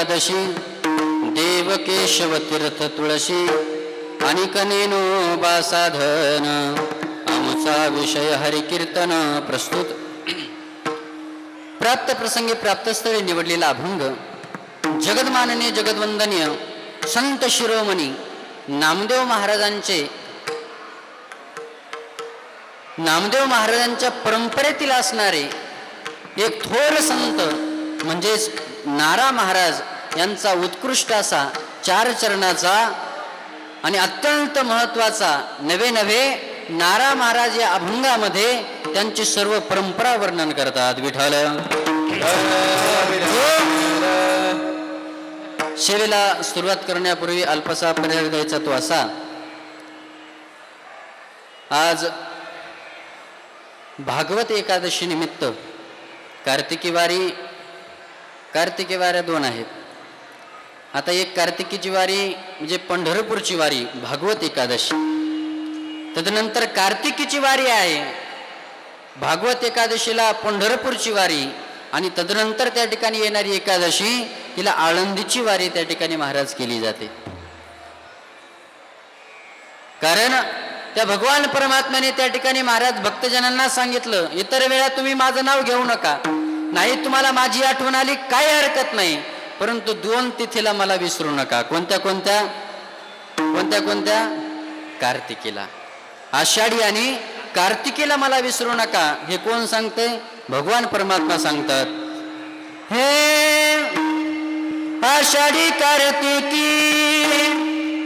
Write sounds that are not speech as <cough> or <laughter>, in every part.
एकादशी देव केशव तीर्थ तुळशी आणि कनेनो बासाधन आमचा विषय हरिकीर्तन प्रस्तुत. प्राप्त प्रसंगी प्राप्तस्थळी निवडलेला अभंग जगदमाननीय जगदवंदनीय संत शिरोमणी नामदेव महाराजांचे नामदेव महाराजांच्या परंपरेतील असणारे एक थोर संत म्हणजेच नारा महाराज यांचा उत्कृष्ट असा चार चरणाचा आणि अत्यंत महत्त्वाचा नवे नवे नारा महाराज या अभंगामध्ये त्यांची सर्व परंपरा वर्णन करतात. विठाल सेवेला सुरुवात करण्यापूर्वी अल्पसा पर्याय द्यायचा तो असा. आज भागवत एकादशी निमित्त कार्तिकी वारी कार्तिकी वाऱ्या दोन आहेत. आता एक कार्तिकीची वारी म्हणजे पंढरपूरची वारी भागवत एकादशी. तदनंतर कार्तिकीची वारी आहे. भागवत एकादशीला पंढरपूरची वारी आणि तदनंतर त्या ठिकाणी येणारी एकादशी तिला आळंदीची वारी त्या ठिकाणी महाराज केली जाते. कारण त्या भगवान परमात्म्याने त्या ठिकाणी महाराज भक्तजनांना सांगितलं इतर वेळा तुम्ही माझं नाव घेऊ नका. नाही तुम्हाला माझी आठवण आली काय हरकत नाही. परंतु दोन तिथीला मला विसरू नका. कोणत्या कोणत्या? कोणत्या कोणत्या? कार्तिकीला. आषाढी आणि कार्तिकीला मला विसरू नका. हे कोण सांगते भगवान परमात्मा सांगतात. हे आषाढी कार्तिकी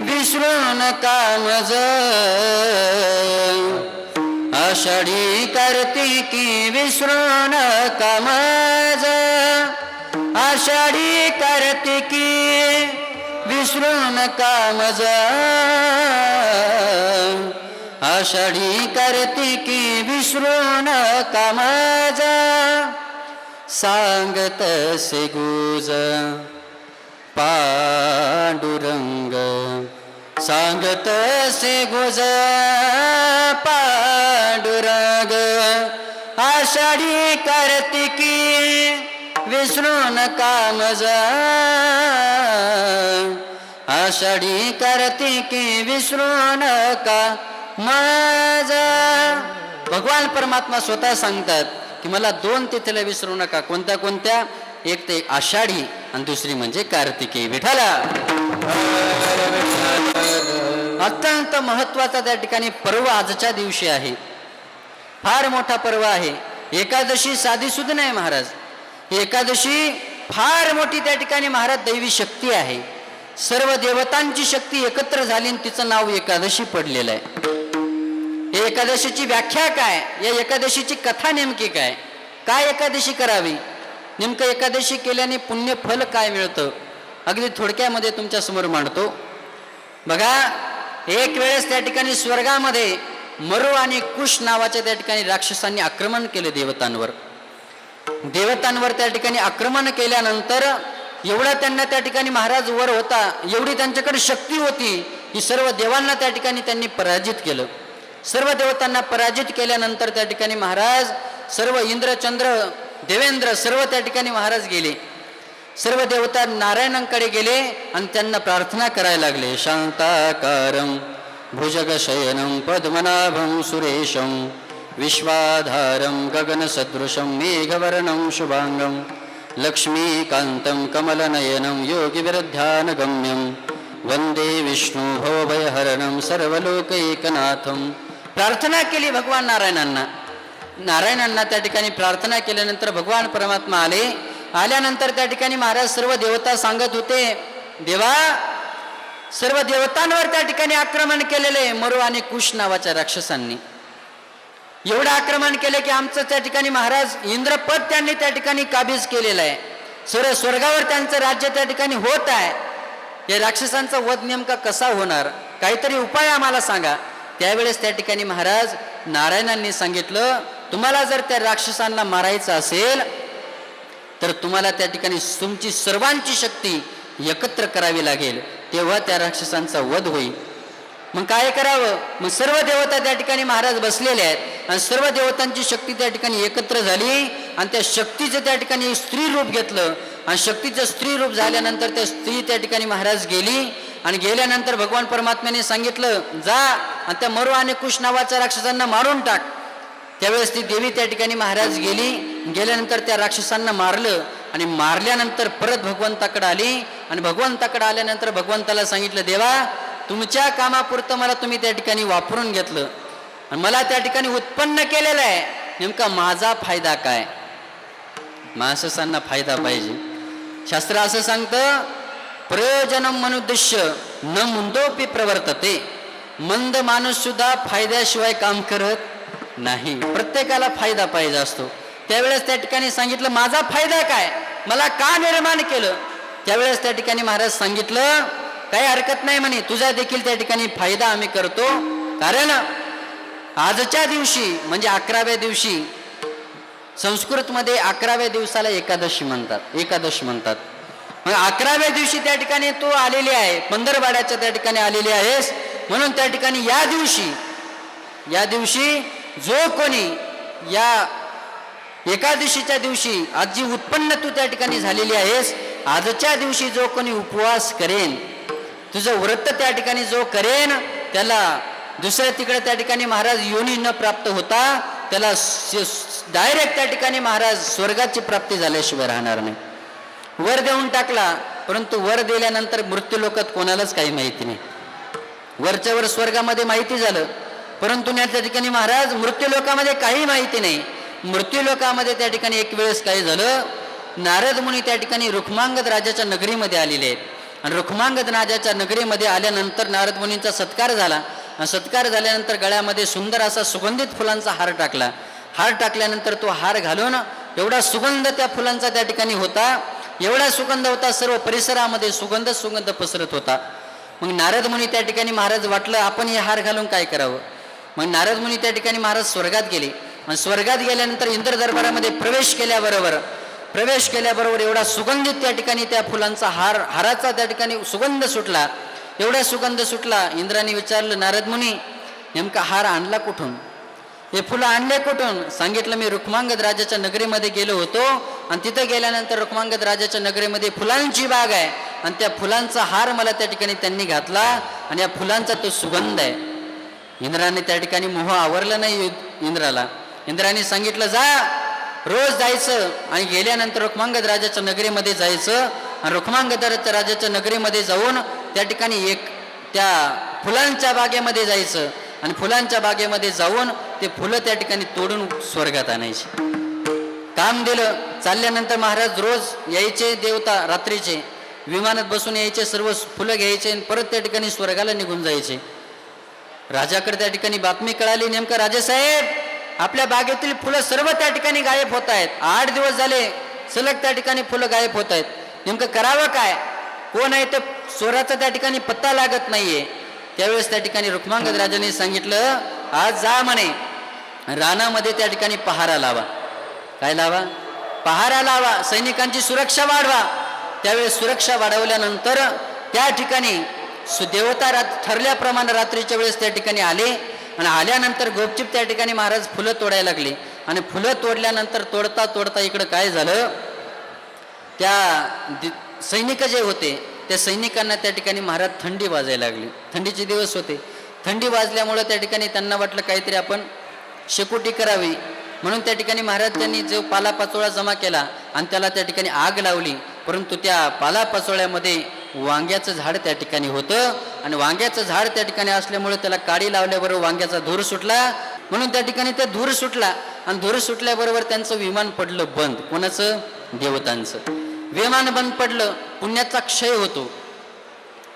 विसरू नका मज आषाढी कार्तिकी की नका मज आषाढी कार्तिकी की नका मज आषाढी कार्तिकी की नका मज सांगत से गुज पांडुरंग सांगत से गुज पांडुरंग. आषाढी कार्तिकी विसरू नका मज? आषाढी कार्तिकी विसरू नका मज? भगवान परमात्मा स्वतः सांगतात की मला दोन तिथीला विसरू नका. कोणत्या कोणत्या? एक ते आषाढी आणि दुसरी म्हणजे कार्तिकी. विठाला अत्यंत महत्त्वाचा त्या ठिकाणी पर्व आजच्या दिवशी आहे. फार मोठा पर्व आहे. एकादशी साधी सुद्धा नाही महाराज. एकादशी फार मोठी त्या ठिकाणी महाराज दैवी शक्ती आहे. सर्व देवतांची शक्ती एकत्र झाली आणि तिचं नाव एकादशी पडलेलं आहे. हे एकादशीची व्याख्या काय? या एकादशीची कथा नेमकी काय? काय एकादशी करावी? नेमकं एकादशी केल्याने पुण्य फल काय मिळतं? अगदी थोडक्यामध्ये तुमच्यासमोर मांडतो. बघा एक वेळेस त्या ठिकाणी स्वर्गामध्ये मरु आणि कुश नावाच्या त्या ठिकाणी राक्षसांनी आक्रमण केले देवतांवर. देवतांवर त्या ठिकाणी आक्रमण केल्यानंतर एवढा त्यांना त्या ठिकाणी महाराज वर होता एवढी त्यांच्याकडे शक्ती होती की सर्व देवांना त्या ठिकाणी त्यांनी पराजित केलं. सर्व देवतांना पराजित केल्यानंतर त्या ठिकाणी महाराज सर्व इंद्रचंद्र देवेंद्र सर्व त्या ठिकाणी महाराज गेले. सर्व देवता नारायणांकडे गेले आणि त्यांना प्रार्थना करायला लागले. शांताकारं भुजगशयनं पद्मनाभं सुरेशं विश्वाधारं गगनसदृशं मेघवर्णं शुभाङ्गं लक्ष्मीकान्तं कमलनयनं योगिविरध्यानगम्यं वंदे विष्णू भवभयहरणं सर्वलोकैकनाथं। प्रार्थना केली भगवान नारायणांना. नारायणांना त्या ठिकाणी प्रार्थना केल्यानंतर भगवान परमात्मा आले. आल्यानंतर त्या ठिकाणी महाराज सर्व देवता सांगत होते देवा सर्व देवतांवर त्या ठिकाणी आक्रमण केलेले मरु आणि कुश नावाच्या राक्षसांनी. एवढं आक्रमण केलं की आमचं त्या ठिकाणी महाराज इंद्रपद त्यांनी त्या ठिकाणी काबीज केलेलं आहे. सर्व स्वर्गावर त्यांचं राज्य त्या ठिकाणी होत आहे. या राक्षसांचा वध नेमका कसा होणार? काहीतरी उपाय आम्हाला सांगा. त्यावेळेस त्या ठिकाणी महाराज नारायणांनी सांगितलं तुम्हाला जर त्या राक्षसांना मारायचं असेल तर तुम्हाला त्या ठिकाणी तुमची सर्वांची शक्ती एकत्र करावी लागेल. तेव्हा त्या राक्षसांचा वध होईल. मग काय करावं? मग सर्व देवता त्या ठिकाणी महाराज बसलेले आहेत आणि सर्व देवतांची शक्ती त्या ठिकाणी एकत्र झाली आणि त्या शक्तीचं त्या ठिकाणी स्त्री रूप घेतलं. आणि शक्तीचं स्त्री रूप झाल्यानंतर त्या स्त्री त्या ठिकाणी महाराज गेली आणि गेल्यानंतर भगवान परमात्म्याने सांगितलं जा आणि त्या मरु आणि कुश नावाच्या राक्षसांना मारून टाक. त्यावेळेस ती देवी त्या ठिकाणी महाराज गेली गेल्यानंतर त्या राक्षसांना मारलं आणि मारल्यानंतर परत भगवंताकडे आली आणि भगवंताकडे आल्यानंतर भगवंताला सांगितलं देवा तुमच्या कामापुरतं मला तुम्ही त्या ठिकाणी वापरून घेतलं आणि मला त्या ठिकाणी उत्पन्न केलेलं आहे. नेमका माझा फायदा काय? माणसांना फायदा पाहिजे. शास्त्र असं सांगतं प्रयोजनम मनुद्देश्य न मुंदोपी प्रवर्तते. मंद माणूस सुद्धा फायद्याशिवाय काम करत नाही. प्रत्येकाला फायदा पाहिजे असतो. त्यावेळेस त्या ठिकाणी सांगितलं माझा फायदा काय? मला का निर्माण केलं? त्यावेळेस त्या ठिकाणी महाराज सांगितलं काही हरकत नाही म्हणे तुझा देखील त्या ठिकाणी फायदा आम्ही करतो. कारण आजच्या दिवशी म्हणजे अकराव्या दिवशी संस्कृतमध्ये अकराव्या दिवसाला एकादशी म्हणतात एकादशी म्हणतात. मग अकराव्या दिवशी त्या ठिकाणी तू आलेली आहे पंधरवाड्याच्या त्या ठिकाणी आलेली आहेस. म्हणून त्या ठिकाणी या दिवशी या दिवशी जो कोणी या एकादशीच्या दिवशी आज जी उत्पन्न तू त्या ठिकाणी झालेली आहेस. आजच्या दिवशी जो कोणी उपवास करेन तुझं व्रत त्या ठिकाणी जो करेन त्याला दुसऱ्या तिकडे त्या ठिकाणी महाराज योनी न प्राप्त होता त्याला डायरेक्ट त्या ठिकाणी महाराज स्वर्गाची प्राप्ती झाल्याशिवाय राहणार नाही. वर देऊन टाकला परंतु वर दिल्यानंतर मृत्यू लोकात कोणालाच काही माहिती नाही. वरच्या वर स्वर्गामध्ये माहिती झालं परंतु त्या ठिकाणी महाराज मृत्यू लोकामध्ये काही माहिती नाही. मृत्यूलोकामध्ये त्या ठिकाणी एक वेळेस काय झालं. नारद मुनी त्या ठिकाणी रुक्मांगद राजाच्या नगरीमध्ये आलेले आहेत. आणि रुक्मांगद राजाच्या नगरीमध्ये आल्यानंतर नारद मुनींचा सत्कार झाला. आणि सत्कार झाल्यानंतर गळ्यामध्ये सुंदर असा सुगंधित फुलांचा हार टाकला. हार टाकल्यानंतर तो हार घालून एवढा सुगंध त्या फुलांचा त्या ठिकाणी होता. एवढा सुगंध होता सर्व परिसरामध्ये सुगंध सुगंध पसरत होता. मग नारद मुनी त्या ठिकाणी महाराज वाटलं आपण हे हार घालून काय करावं? मग नारद मुनी त्या ठिकाणी महाराज स्वर्गात गेले. आणि स्वर्गात गेल्यानंतर इंद्र दरबारामध्ये प्रवेश केल्याबरोबर प्रवेश केल्याबरोबर एवढा सुगंधित त्या ठिकाणी त्या फुलांचा हार हाराचा त्या ठिकाणी सुगंध सुटला. एवढा सुगंध सुटला इंद्राने विचारलं नारद मुनी नेमका हार आणला कुठून? हे फुलं आणले कुठून? सांगितलं मी रुक्मांगद राजाच्या नगरीमध्ये गेलो होतो आणि तिथं गेल्यानंतर रुक्मांगद राजाच्या नगरीमध्ये फुलांची बाग आहे आणि त्या फुलांचा हार मला त्या ठिकाणी त्यांनी घातला आणि या फुलांचा तो सुगंध आहे. इंद्राने त्या ठिकाणी मोह आवरला नाही इंद्राला. इंद्राने सांगितलं जा रोज जायचं आणि गेल्यानंतर रुक्मांगद राजाच्या नगरीमध्ये जायचं आणि रुक्मांगद राजाच्या नगरीमध्ये जाऊन त्या ठिकाणी एक त्या फुलांच्या बागेमध्ये जायचं आणि फुलांच्या बागेमध्ये जाऊन ते फुलं त्या ठिकाणी तोडून स्वर्गात आणायचे. काम दिलं. चालल्यानंतर महाराज रोज यायचे देवता रात्रीचे. विमानात बसून यायचे सर्व फुलं घ्यायचे आणि परत त्या ठिकाणी स्वर्गाला निघून जायचे. राजाकडे त्या ठिकाणी बातमी कळाली नेमकं राजेसाहेब आपल्या बागेतील फुलं सर्व त्या ठिकाणी गायब होत आहेत. आठ दिवस झाले सलग त्या ठिकाणी फुलं गायब होत आहेत. नेमकं करावं काय? कोण आहे ते चोराचा त्या ठिकाणी पत्ता लागत नाहीये. त्यावेळेस त्या ठिकाणी रुक्मांगद राजाने सांगितलं आज जा म्हणे. रानामध्ये त्या ठिकाणी पहारा लावा. काय लावा? पहारा लावा. सैनिकांची सुरक्षा वाढवा. त्यावेळेस सुरक्षा वाढवल्यानंतर त्या ठिकाणी सुदेवता रात ठरल्याप्रमाणे रात्रीच्या वेळेस त्या ठिकाणी आले. आणि आल्यानंतर गोपचिप त्या ठिकाणी महाराज फुलं तोडायला लागले. आणि फुलं तोडल्यानंतर तोडता तोडता इकडं काय झालं? त्या सैनिक जे होते त्या सैनिकांना त्या ठिकाणी महाराज थंडी वाजायला लागली. थंडीचे दिवस होते. थंडी वाजल्यामुळं त्या ठिकाणी त्यांना वाटलं काहीतरी आपण शेकोटी करावी. म्हणून त्या ठिकाणी महाराज त्यांनी जो पालापाचोळा जमा केला आणि त्याला त्या ठिकाणी आग लावली. परंतु त्या पालापाचोळ्यामध्ये वांग्याचं झाड त्या ठिकाणी होतं. आणि वांग्याचं झाड त्या ठिकाणी असल्यामुळे त्याला काडी लावल्याबरोबर वांग्याचा धूर सुटला. म्हणून त्या ठिकाणी ते धूर सुटला. आणि धूर सुटल्याबरोबर त्यांचं विमान पडलं बंद. कोणाचं? देवतांचं. विमान बंद पडलं. पुण्याचा क्षय होतो.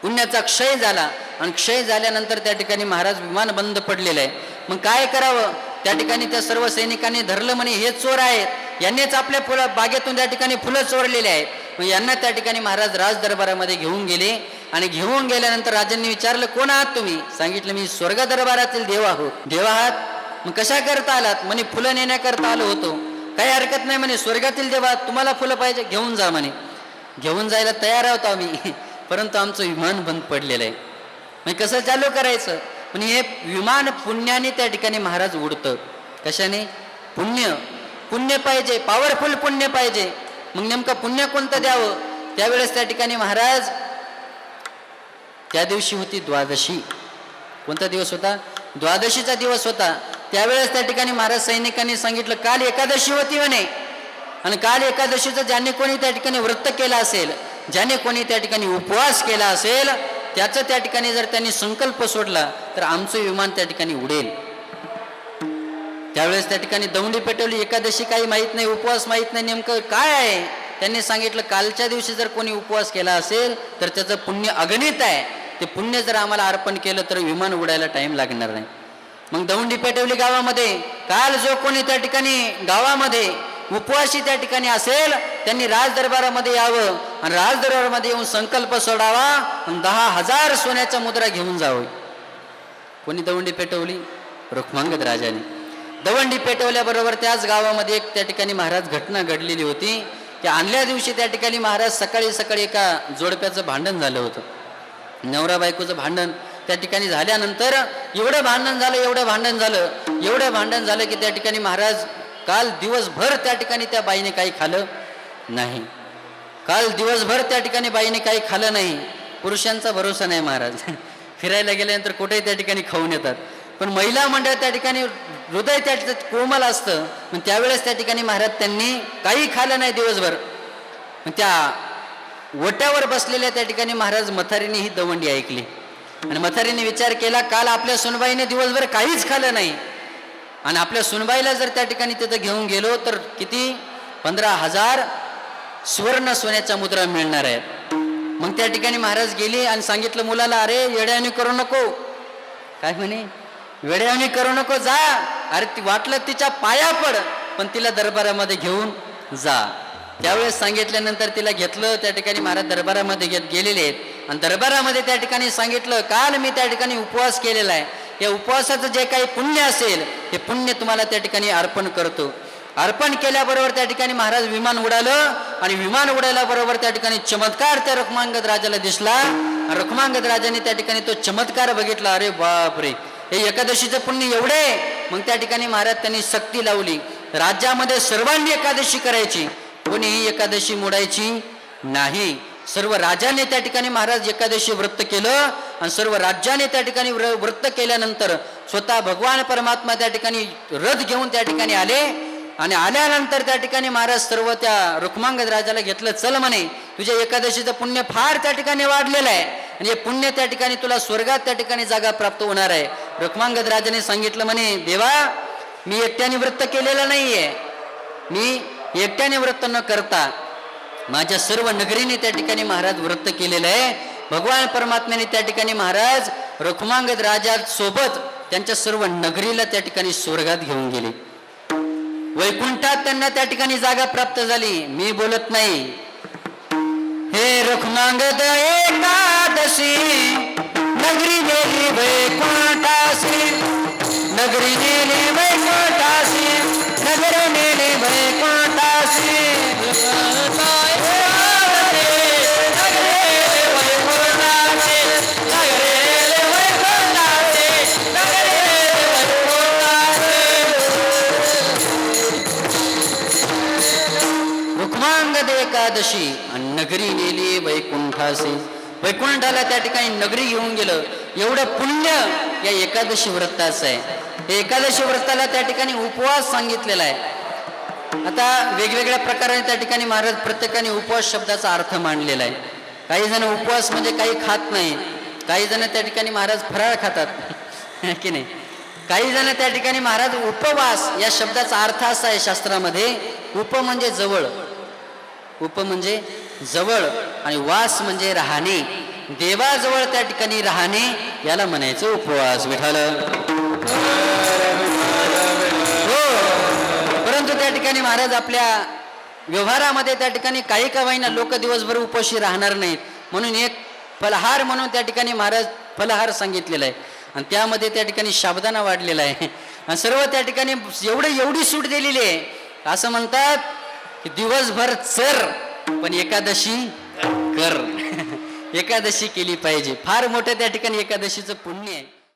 पुण्याचा क्षय झाला. आणि क्षय झाल्यानंतर त्या ठिकाणी महाराज विमान बंद पडलेलं आहे. मग काय करावं? त्या ठिकाणी त्या सर्व सैनिकांनी धरलं म्हणे हे चोर आहेत. यांनीच आपल्या फुलं बागेतून त्या ठिकाणी फुलं चोरलेली आहेत. मग यांना त्या ठिकाणी महाराज राज दरबारामध्ये घेऊन गेले आणि घेऊन गेल्यानंतर राजांनी विचारलं कोण आहात तुम्ही? सांगितलं मी स्वर्ग दरबारातील देव आहोत. देव आहात? मग कशा करता आलात? म्हणे फुलं नेण्याकरता आलो होतो. काही हरकत नाही म्हणे स्वर्गातील देवा तुम्हाला फुलं पाहिजे घेऊन जा म्हणे. घेऊन जायला तयार आहोत आम्ही. <laughs> परंतु आमचं विमान बंद पडलेलं आहे. मग कसं चालू करायचं? पण हे विमान पुण्याने त्या ठिकाणी महाराज उडतं. कशाने? पुण्य. पुण्य पाहिजे पॉवरफुल पुण्य पाहिजे. मग नेमकं पुण्य कोणतं द्यावं? त्यावेळेस त्या ठिकाणी महाराज त्या दिवशी होती द्वादशी. कोणता दिवस होता? द्वादशीचा दिवस होता. त्यावेळेस त्या ठिकाणी महाराज सैनिकांनी सांगितलं काल एकादशी होती म्हणे. आणि काल एकादशीचं ज्याने कोणी त्या ठिकाणी व्रत केलं असेल ज्याने कोणी त्या ठिकाणी उपवास केला असेल त्याचं त्या ठिकाणी जर त्यांनी संकल्प सोडला तर आमचं विमान त्या ठिकाणी उडेल. त्यावेळेस त्या ठिकाणी दौंडी पेटवली. एकादशी काही माहीत नाही उपवास माहीत नाही नेमकं काय आहे? त्यांनी सांगितलं कालच्या दिवशी जर कोणी उपवास केला असेल तर त्याचं पुण्य अगणित आहे. ते पुण्य जर आम्हाला अर्पण केलं तर विमान उडायला टाईम लागणार नाही. मग दौंडी पेटवली गावामध्ये. काल जो कोणी त्या ठिकाणी गावामध्ये उपवासी त्या ठिकाणी असेल त्यांनी राज दरबारामध्ये यावं आणि राज दरबारामध्ये येऊन संकल्प सोडावा आणि दहा हजार सोन्याच्या मुद्रा घेऊन जावं. कोणी दौंडी पेटवली? रुक्मांगद राजाने. दवंडी पेटवल्याबरोबर त्याच गावामध्ये एक त्या ठिकाणी महाराज घटना घडलेली होती की आणल्या दिवशी त्या ठिकाणी महाराज सकाळी सकाळी एका जोडप्याचं भांडण झालं होतं. नवरा बायकोचं भांडण त्या ठिकाणी झाल्यानंतर एवढं भांडण झालं एवढं भांडण झालं एवढं भांडण झालं की त्या ठिकाणी महाराज काल दिवसभर त्या ठिकाणी त्या बाईने काही खाल्लं नाही. काल दिवसभर त्या ठिकाणी बाईने काही खाल्लं नाही. पुरुषांचा भरोसा नाही महाराज. <laughs> फिरायला गेल्यानंतर कुठेही त्या ठिकाणी खाऊन येतात. पण महिला मंडळ त्या ठिकाणी हृदय त्या ठिकाणी कोमल असतं. पण त्यावेळेस त्या ठिकाणी महाराज त्यांनी काही खाल्लं नाही दिवसभर. त्या वट्यावर बसलेल्या त्या ठिकाणी महाराज मथारीने ही दवंडी ऐकली. आणि मथारीने विचार केला काल आपल्या सुनबाईने दिवसभर काहीच खाल्लं नाही. आणि आपल्या सुनबाईला जर त्या ठिकाणी तिथं घेऊन गेलो तर किती? पंधरा हजार सुवर्ण सोन्याच्या मुद्रा मिळणार आहेत. मग त्या ठिकाणी महाराज गेले आणि सांगितलं मुलाला अरे येड्याने करू नको. काय म्हणे? वेड्याने करू नको जा. अरे ती वाटलं तिच्या पाया पड पण तिला दरबारामध्ये घेऊन जा. त्यावेळेस सांगितल्यानंतर तिला घेतलं त्या ठिकाणी महाराज दरबारामध्ये घेत गेलेले आहेत. आणि दरबारामध्ये त्या ठिकाणी सांगितलं काल मी त्या ठिकाणी उपवास केलेला आहे. या उपवासाचं जे काही पुण्य असेल हे पुण्य तुम्हाला त्या ठिकाणी अर्पण करतो. अर्पण केल्याबरोबर त्या ठिकाणी महाराज विमान उडालं आणि विमान उडायला बरोबर त्या ठिकाणी चमत्कार त्या रखमांगद राजाला दिसला. आणि रखमांगद राजाने त्या ठिकाणी तो चमत्कार बघितला. अरे बापरे! हे एकादशीचं पुण्य एवढे मग त्या ठिकाणी महाराज त्यांनी सक्ती लावली. राज्यामध्ये सर्वांनी एकादशी करायची. कोणीही एकादशी मोडायची नाही. सर्व राजाने त्या ठिकाणी महाराज एकादशी व्रत केलं आणि सर्व राज्याने त्या ठिकाणी व्रत केल्यानंतर स्वतः भगवान परमात्मा त्या ठिकाणी रथ घेऊन त्या ठिकाणी आले आणि आल्यानंतर त्या ठिकाणी महाराज सर्व त्या रुक्मांगद राजाला घेतलं चल म्हणे तुझ्या एकादशीचं पुण्य फार त्या ठिकाणी वाढलेलं आहे. आणि हे पुण्य त्या ठिकाणी तुला स्वर्गात त्या ठिकाणी जागा प्राप्त होणार आहे. रुक्मांगद राजाने सांगितलं म्हणे देवा मी एकट्याने व्रत केलेलं नाहीये. मी एकट्याने व्रत न करता माझ्या सर्व नगरीने त्या ठिकाणी महाराज व्रत केलेलं आहे. भगवान परमात्म्याने त्या ठिकाणी महाराज रुक्मांगद राजा सोबत त्यांच्या सर्व नगरीला त्या ठिकाणी स्वर्गात घेऊन गेले. वैकुंठात त्यांना त्या ठिकाणी जागा प्राप्त झाली. मी बोलत नाही. हे रखुमांगद एकादशी. नगरी नेली वैकुंठासी नगरी नेली वैकुंठासी नगर नेली वैकुंठासी एकादशी. नगरी नेली वैकुंठासी वैकुंठाला त्या ठिकाणी नगरी घेऊन गेलं. एवढं पुण्य या एकादशी व्रताचं आहे. एकादशी व्रताला त्या ठिकाणी उपवास सांगितलेला आहे. आता वेगवेगळ्या प्रकाराने त्या ठिकाणी महाराज प्रत्येकाने उपवास शब्दाचा अर्थ मांडलेला आहे. काही जण उपवास म्हणजे काही खात नाही. काही जण त्या ठिकाणी महाराज फराळ खातात. की नाही? काही जण त्या ठिकाणी महाराज उपवास या शब्दाचा अर्थ असा आहे शास्त्रामध्ये. उप म्हणजे जवळ. उप म्हणजे जवळ आणि वास म्हणजे राहणे देवाजवळ त्या ठिकाणी राहणे याला म्हणायचं उपवास विठाल हो परंतु त्या ठिकाणी महाराज आपल्या व्यवहारामध्ये त्या ठिकाणी काही का होईना लोक दिवसभर उपाशी राहणार नाहीत. म्हणून एक फलहार म्हणून त्या ठिकाणी महाराज फलहार सांगितलेला आहे. आणि त्यामध्ये त्या ठिकाणी शाबदाना वाढलेला आहे. आणि सर्व त्या ठिकाणी एवढं एवढी सूट दिलेली आहे. असं म्हणतात की दिवसभर चर पण एकादशी कर. <laughs> एकादशी केली पाहिजे. फार मोठं त्या ठिकाणी एकादशीचं पुण्य आहे.